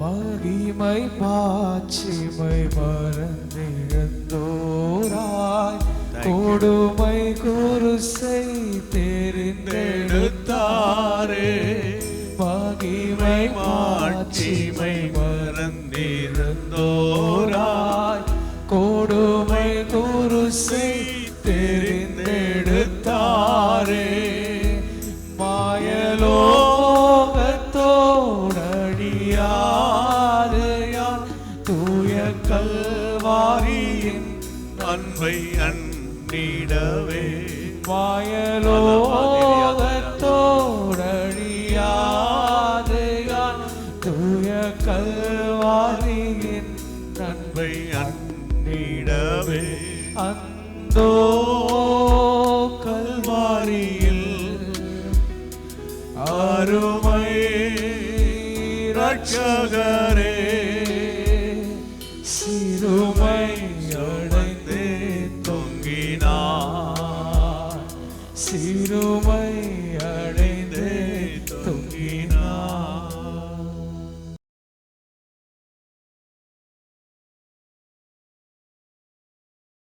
மகிமை மாட்சிமை மறந்திழந்தோராய் கொடுமை குருசை தெரிந்தெடுத்தாரே. மகிமை மாட்சிமை மறந்திருந்தோராய் கொடுமை குருசை தெரிந்தெடுத்தாரே. மாயலோகத்தோடடியாதையான் கல்வாரியின் அன்பை அன்னிடவே. மாயலோகத்தோடடியாதையான் தூய கல்வாரியின் அன்பை அன்னிடவே. அந்தோ கல்வாரியில் அருமை ரட்சகரே சிறுமை அடைந்தே தொங்கினார். சிறுமை